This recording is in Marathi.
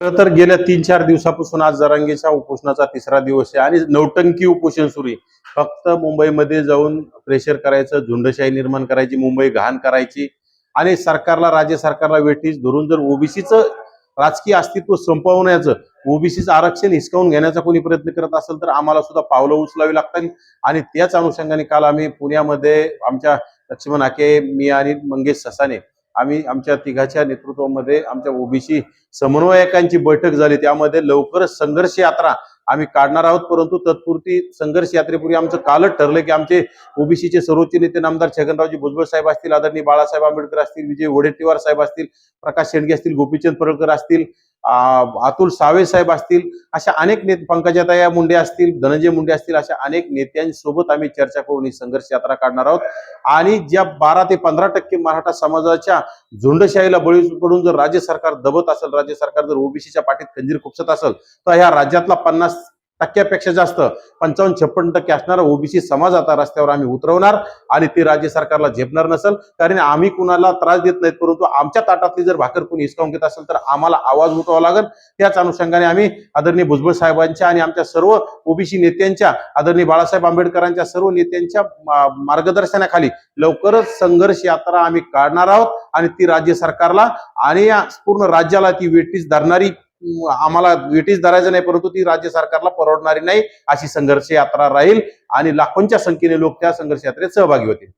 तर गेल्या तीन चार दिवसापासून आज जरांगेच्या उपोषणाचा तिसरा दिवस आहे आणि नौटंकी उपोषण सुरू आहे. फक्त मुंबईमध्ये जाऊन प्रेशर करायचं झुंडशाही निर्माण करायची मुंबई घाण करायची आणि सरकारला राज्य सरकारला वेठीस धरून जर ओबीसीचं राजकीय अस्तित्व संपवण्याचं ओबीसीचं आरक्षण हिसकावून घेण्याचा कोणी प्रयत्न करत असेल तर आम्हाला सुद्धा पावलं उचलावी लागतील. आणि त्याच अनुषंगाने काल आम्ही पुण्यामध्ये आमच्या लक्ष्मण हाके मी आणि मंगेश ससाने आम्ही आमच्या तिघाच्या नेतृत्वामध्ये आमच्या ओबीसी समन्वयकांची बैठक झाली. त्यामध्ये लवकरच संघर्ष यात्रा आम्ही काढणार आहोत. परंतु तत्पुरती संघर्ष यात्रेपूर्वी आमचं कालच ठरलं की आमचे ओबीसीचे सर्वोच्च नेते नामदार छगनरावजी भुजबळ साहेब असतील आदरणीय बाळासाहेब आंबेडकर असतील विजय वडेट्टीवार साहेब असतील प्रकाश शेंडगे असतील गोपीचंद पडळकर असतील अतुल सावे साहेब असतील अशा अनेक नेते पंकजाताया मुंडे असतील धनंजय मुंडे असतील अशा अनेक नेत्यांसोबत आम्ही चर्चा करून ही संघर्ष यात्रा काढणार आहोत. आणि ज्या बारा ते पंधरा टक्के मराठा समाजाच्या झुंडशाहीला बळी पडून जर राज्य सरकार दबत असेल राज्य सरकार जर ओबीसीच्या पाठीत खंजीर खुपसत असेल तर ह्या राज्यातला पन्नास टक्क्यापेक्षा जास्त पंचावन्न छप्पन्न टक्के असणारा ओबीसी समाज आता रस्त्यावर आम्ही उतरवणार आणि ते राज्य सरकारला झेपणार नसेल कारण आम्ही कुणाला त्रास देत नाहीत परंतु आमच्या ताटातली जर भाकर कुणी हिसकावून घेत असेल तर आम्हाला आवाज उठवावा लागेल. त्याच अनुषंगाने आम्ही आदरणीय भुजबळ साहेबांच्या आणि आमच्या सर्व ओबीसी नेत्यांच्या आदरणीय बाळासाहेब आंबेडकरांच्या सर्व नेत्यांच्या मार्गदर्शनाखाली लवकरच संघर्ष यात्रा आम्ही काढणार आहोत आणि ती राज्य सरकारला आणि या पूर्ण राज्याला ती वेटीस धरणारी आम्हाला ब्रिटिश धरायचं नाही परंतु ती राज्य सरकारला परवडणारी नाही अशी संघर्ष यात्रा राहील. आणि लाखोंच्या संख्येने लोक त्या संघर्ष यात्रेत सहभागी होतील.